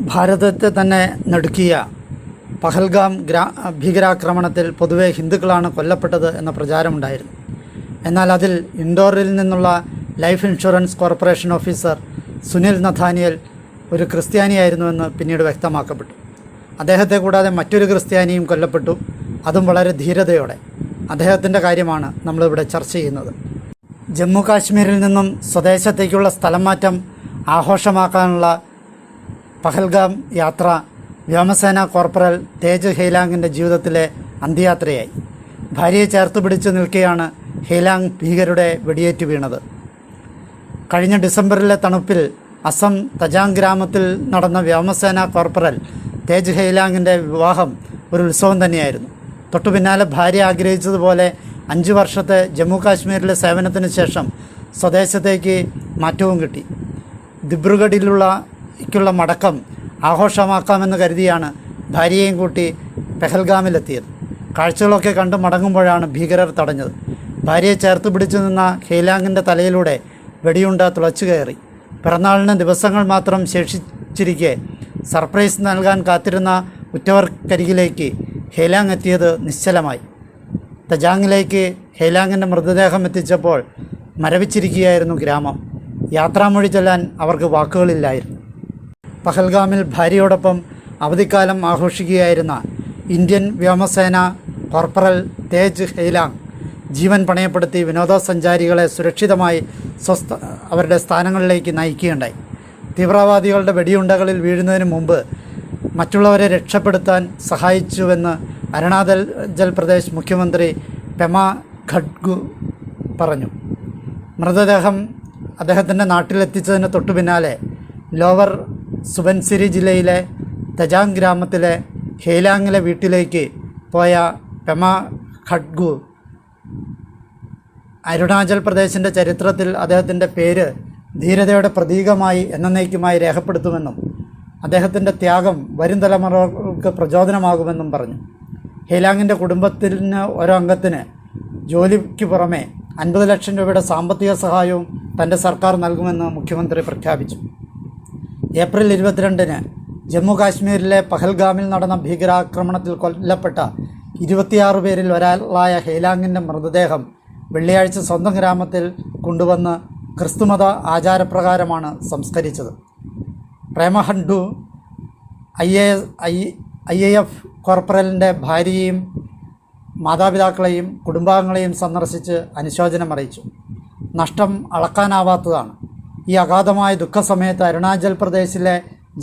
ഭാരതത്തെ തന്നെ നടുക്കിയ പഹൽഗാം ഗ്രാ ഭീകരാക്രമണത്തിൽ പൊതുവെ ഹിന്ദുക്കളാണ് കൊല്ലപ്പെട്ടത് എന്ന പ്രചാരമുണ്ടായിരുന്നു. എന്നാൽ അതിൽ ഇൻഡോറിൽ നിന്നുള്ള life insurance corporation officer Sunil Nathaniel ഒരു ക്രിസ്ത്യാനിയായിരുന്നുവെന്ന് പിന്നീട് വ്യക്തമാക്കപ്പെട്ടു. അദ്ദേഹത്തെ കൂടാതെ മറ്റൊരു ക്രിസ്ത്യാനിയും കൊല്ലപ്പെട്ടു. അതും വളരെ ധീരതയോടെ. അദ്ദേഹത്തിന്റെ കാര്യമാണ് നമ്മളിവിടെ ചർച്ച ചെയ്യുന്നത്. ജമ്മു കാശ്മീരിൽ നിന്നും സ്വദേശത്തേക്കുള്ള സ്ഥലം മാറ്റം ആഘോഷമാക്കാനുള്ള പഹൽഗാം യാത്ര വ്യോമസേന കോർപ്പറൽ തേജ് ഹെയ്ലാങ്ങിന്റെ ജീവിതത്തിലെ അന്ത്യയാത്രയായി. ഭാര്യയെ ചേർത്ത് പിടിച്ചു നിൽക്കെയാണ് ഹെയ്ലാങ് ഭീകരുടെ വെടിയേറ്റ് വീണത്. കഴിഞ്ഞ ഡിസംബറിലെ തണുപ്പിൽ അസം തജാങ് ഗ്രാമത്തിൽ നടന്ന വ്യോമസേന കോർപ്പറൽ തേജ് ഹെയ്ലാങ്ങിന്റെ വിവാഹം ഒരു ഉത്സവം തന്നെയായിരുന്നു. തൊട്ടു പിന്നാലെ ഭാര്യ ആഗ്രഹിച്ചതുപോലെ അഞ്ച് വർഷത്തെ ജമ്മു കാശ്മീരിലെ സേവനത്തിന് ശേഷം സ്വദേശത്തേക്ക് മാറ്റവും കിട്ടി. ദിബ്രുഗഡിലുള്ള ക്കുള്ള മടക്കം ആഘോഷമാക്കാമെന്ന് കരുതിയാണ് ഭാര്യയെയും കൂട്ടി പെഹൽഗാമിലെത്തിയത്. കാഴ്ചകളൊക്കെ കണ്ട് മടങ്ങുമ്പോഴാണ് ഭീകരർ തടഞ്ഞത്. ഭാര്യയെ ചേർത്ത് പിടിച്ചു നിന്ന ഹെയ്ലാങ്ങിന്റെ തലയിലൂടെ വെടിയുണ്ട തുളച്ചു കയറി. പിറന്നാളിന് ദിവസങ്ങൾ മാത്രം ശേഷിച്ചിരിക്കെ സർപ്രൈസ് നൽകാൻ കാത്തിരുന്ന ഉറ്റവർക്കരികിലേക്ക് ഹെയ്ലാങ് എത്തിയത് നിശ്ചലമായി. തജാങ്ങിലേക്ക് ഹെയ്ലാങ്ങിന്റെ മൃതദേഹം എത്തിച്ചപ്പോൾ മരവിച്ചിരിക്കുകയായിരുന്നു ഗ്രാമം. യാത്രാമൊഴി ചൊല്ലാൻ അവർക്ക് വാക്കുകളില്ലായിരുന്നു. പഹൽഗാമിൽ ഭാര്യയോടൊപ്പം അവധിക്കാലം ആഘോഷിക്കുകയായിരുന്ന ഇന്ത്യൻ വ്യോമസേന കോർപ്പറൽ തേജ് ഹെയ്ലാങ് ജീവൻ പണയപ്പെടുത്തി വിനോദസഞ്ചാരികളെ സുരക്ഷിതമായി സ്വസ്ഥ അവരുടെ സ്ഥാനങ്ങളിലേക്ക് നയിക്കുകയുണ്ടായി. തീവ്രവാദികളുടെ വെടിയുണ്ടകളിൽ വീഴുന്നതിന് മുമ്പ് മറ്റുള്ളവരെ രക്ഷപ്പെടുത്താൻ സഹായിച്ചുവെന്ന് അരുണാചൽ പ്രദേശ് മുഖ്യമന്ത്രി പെമ ഖഡ്ഗു പറഞ്ഞു. മൃതദേഹം അദ്ദേഹത്തിന്റെ നാട്ടിലെത്തിച്ചതിന് തൊട്ടു പിന്നാലെ ലോവർ സുബൻസിരി ജില്ലയിലെ തജാങ് ഗ്രാമത്തിലെ ഹെയ്ലാങ്ങിലെ വീട്ടിലേക്ക് പോയ പെമ ഖഡ്ഗു. അരുണാചൽ പ്രദേശിന്റെ ചരിത്രത്തിൽ അദ്ദേഹത്തിന്റെ പേര് ധീരതയുടെ പ്രതീകമായി എന്നേക്കുമായി രേഖപ്പെടുത്തുമെന്നും അദ്ദേഹത്തിന്റെ ത്യാഗം വരും തലമുറകൾക്ക് പ്രചോദനമാകുമെന്നും പറഞ്ഞു. ഹെയ്ലാങ്ങിന്റെ കുടുംബത്തിന് ഓരോ അംഗത്തിന് ജോലിക്ക് പുറമെ അൻപത് ലക്ഷം രൂപയുടെ സാമ്പത്തിക സഹായവും തന്റെ സർക്കാർ നൽകുമെന്ന് മുഖ്യമന്ത്രി പ്രഖ്യാപിച്ചു. ഏപ്രിൽ ഇരുപത്തിരണ്ടിന് ജമ്മു കാശ്മീരിലെ പഹൽഗാമിൽ നടന്ന ഭീകരാക്രമണത്തിൽ കൊല്ലപ്പെട്ട ഇരുപത്തിയാറ് പേരിൽ ഒരാളായ ഹെയ്ലാങ്ങിന്റെ മൃതദേഹം വെള്ളിയാഴ്ച സ്വന്തം ഗ്രാമത്തിൽ കൊണ്ടുവന്ന് ക്രിസ്തുമത ആചാരപ്രകാരമാണ് സംസ്കരിച്ചത്. പ്രേമഹണ്ടു I A I I F കോർപ്പറലിന്റെ ഭാര്യയെയും മാതാപിതാക്കളെയും കുടുംബാംഗങ്ങളെയും സന്ദർശിച്ച് അനുശോചനം അറിയിച്ചു നഷ്ടം അളക്കാനാവാത്തതാണ്. ഈ അഗാധമായ ദുഃഖസമയത്ത് അരുണാചൽ പ്രദേശിലെ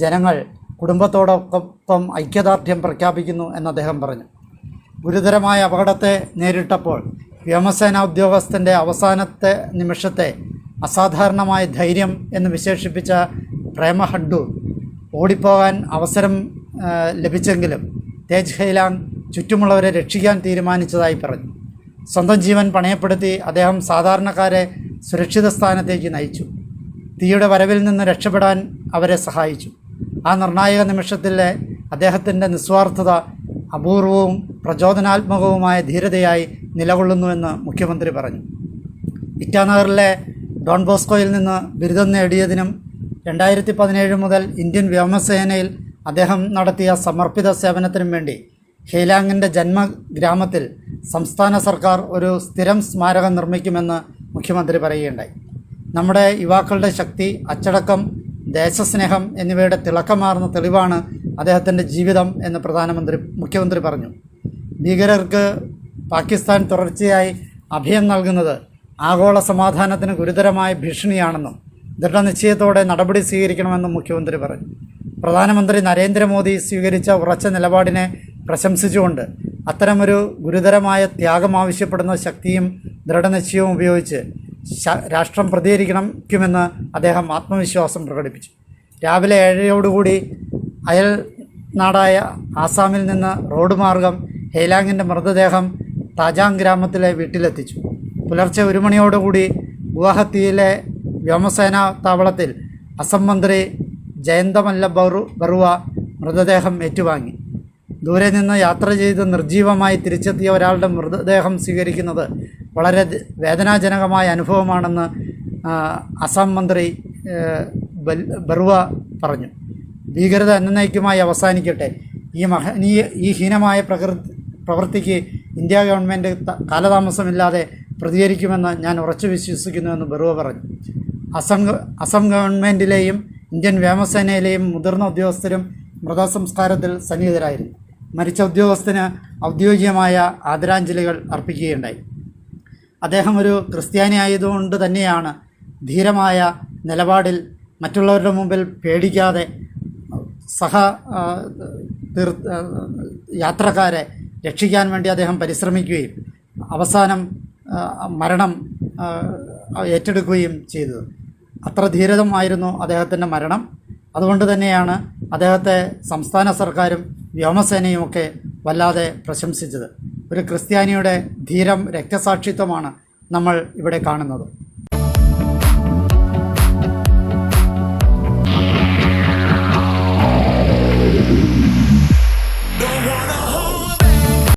ജനങ്ങൾ കുടുംബത്തോടൊപ്പം ഐക്യദാർഢ്യം പ്രഖ്യാപിക്കുന്നു എന്ന് അദ്ദേഹം പറഞ്ഞു. ഗുരുതരമായ അപകടത്തെ നേരിട്ടപ്പോൾ വ്യോമസേന ഉദ്യോഗസ്ഥന്റെ അവസാനത്തെ നിമിഷത്തെ അസാധാരണമായ ധൈര്യം എന്ന് വിശേഷിപ്പിച്ച പ്രേമഹഡ്ഡു ഓടിപ്പോകാൻ അവസരം ലഭിച്ചെങ്കിലും തേജ് ഹൈലാങ് ചുറ്റുമുള്ളവരെ രക്ഷിക്കാൻ തീരുമാനിച്ചതായി പറഞ്ഞു. സ്വന്തം ജീവൻ പണയപ്പെടുത്തി അദ്ദേഹം സാധാരണക്കാരെ സുരക്ഷിത സ്ഥാനത്തേക്ക് നയിച്ചു. തീയുടെ വരവിൽ നിന്ന് രക്ഷപ്പെടാൻ അവരെ സഹായിച്ചു. ആ നിർണായക നിമിഷത്തിലെ അദ്ദേഹത്തിന്റെ നിസ്വാർത്ഥത അപൂർവവും പ്രചോദനാത്മകവുമായ ധീരതയായി നിലകൊള്ളുന്നുവെന്ന് മുഖ്യമന്ത്രി പറഞ്ഞു. ഇറ്റാനഗറിലെ ഡോൺ ബോസ്കോയിൽ നിന്ന് ബിരുദം നേടിയതിനും രണ്ടായിരത്തി പതിനേഴ് മുതൽ ഇന്ത്യൻ വ്യോമസേനയിൽ അദ്ദേഹം നടത്തിയ സമർപ്പിത സേവനത്തിനും വേണ്ടി ഹെയ്ലാങ്ങിന്റെ ജന്മഗ്രാമത്തിൽ സംസ്ഥാന സർക്കാർ ഒരു സ്ഥിരം സ്മാരകം നിർമ്മിക്കുമെന്ന് മുഖ്യമന്ത്രി പറയുകയുണ്ടായി. നമ്മുടെ യുവാക്കളുടെ ശക്തി അച്ചടക്കം ദേശസ്നേഹം എന്നിവയുടെ തിളക്കമാർന്ന തെളിവാണ് അദ്ദേഹത്തിന്റെ ജീവിതം എന്ന് പ്രധാനമന്ത്രി മുഖ്യമന്ത്രി പറഞ്ഞു. ഭീകരർക്ക് പാകിസ്ഥാൻ തുടർച്ചയായി അഭയം നൽകുന്നത് ആഗോള സമാധാനത്തിന് ഗുരുതരമായ ഭീഷണിയാണെന്നും ദൃഢനിശ്ചയത്തോടെ നടപടി സ്വീകരിക്കണമെന്നും മുഖ്യമന്ത്രി പറഞ്ഞു. പ്രധാനമന്ത്രി നരേന്ദ്രമോദി സ്വീകരിച്ച ഉറച്ച നിലപാടിനെ പ്രശംസിച്ചുകൊണ്ട് അത്തരമൊരു ഗുരുതരമായ ത്യാഗം ആവശ്യപ്പെടുന്ന ശക്തിയും ദൃഢനിശ്ചയവും ഉപയോഗിച്ച് രാഷ്ട്രം പ്രതികരിക്കണമെന്ന് അദ്ദേഹം ആത്മവിശ്വാസം പ്രകടിപ്പിച്ചു. രാവിലെ ഏഴരയോടുകൂടി അയൽ നാടായ ആസാമിൽ നിന്ന് റോഡ് മാർഗം ഹെയ്ലാങ്ങിന്റെ മൃതദേഹം താജാങ് ഗ്രാമത്തിലെ വീട്ടിലെത്തിച്ചു. പുലർച്ചെ ഒരു മണിയോടുകൂടി ഗുവാഹത്തിയിലെ വ്യോമസേനാ താവളത്തിൽ അസം മന്ത്രി ജയന്തമല്ല ബറു ബറുവ മൃതദേഹം ഏറ്റുവാങ്ങി. ദൂരെ നിന്ന് യാത്ര ചെയ്ത് നിർജീവമായി തിരിച്ചെത്തിയ ഒരാളുടെ മൃതദേഹം സ്വീകരിക്കുന്നത് വളരെ വേദനാജനകമായ അനുഭവമാണെന്ന് അസം മന്ത്രി ബറുവ പറഞ്ഞു. ഭീകരത എന്നേക്കുമായി അവസാനിക്കട്ടെ. ഈ മഹനീയ ഈ ഹീനമായ പ്രകൃതി പ്രവൃത്തിക്ക് ഇന്ത്യ ഗവൺമെന്റ് കാലതാമസമില്ലാതെ പ്രതികരിക്കുമെന്ന് ഞാൻ ഉറച്ചു വിശ്വസിക്കുന്നുവെന്ന് ബറുവ പറഞ്ഞു. അസം അസം ഗവൺമെന്റിലെയും ഇന്ത്യൻ വ്യോമസേനയിലെയും മുതിർന്ന ഉദ്യോഗസ്ഥരും മൃതസംസ്കാരത്തിൽ സന്നിഹിതരായിരുന്നു. മരിച്ച ഉദ്യോഗസ്ഥന് ഔദ്യോഗികമായ ആദരാഞ്ജലികൾ അർപ്പിക്കുകയുണ്ടായി. അദ്ദേഹം ഒരു ക്രിസ്ത്യാനി ആയതുകൊണ്ട് തന്നെയാണ് ധീരമായ നിലപാടിൽ മറ്റുള്ളവരുടെ മുമ്പിൽ പേടിക്കാതെ സഹ തീർ യാത്രക്കാരെ രക്ഷിക്കാൻ വേണ്ടി അദ്ദേഹം പരിശ്രമിക്കുകയും അവസാനം മരണം ഏറ്റെടുക്കുകയും ചെയ്തത്. അത്ര ധീരതമായിരുന്നു അദ്ദേഹത്തിന്റെ മരണം. അതുകൊണ്ട് തന്നെയാണ് അദ്ദേഹത്തെ സംസ്ഥാന സർക്കാരും വ്യോമസേനയുമൊക്കെ വല്ലാതെ പ്രശംസിച്ചത്. ഒരു ക്രിസ്ത്യാനിയുടെ ധീരം രക്തസാക്ഷിത്വമാണ് നമ്മൾ ഇവിടെ കാണുന്നത്.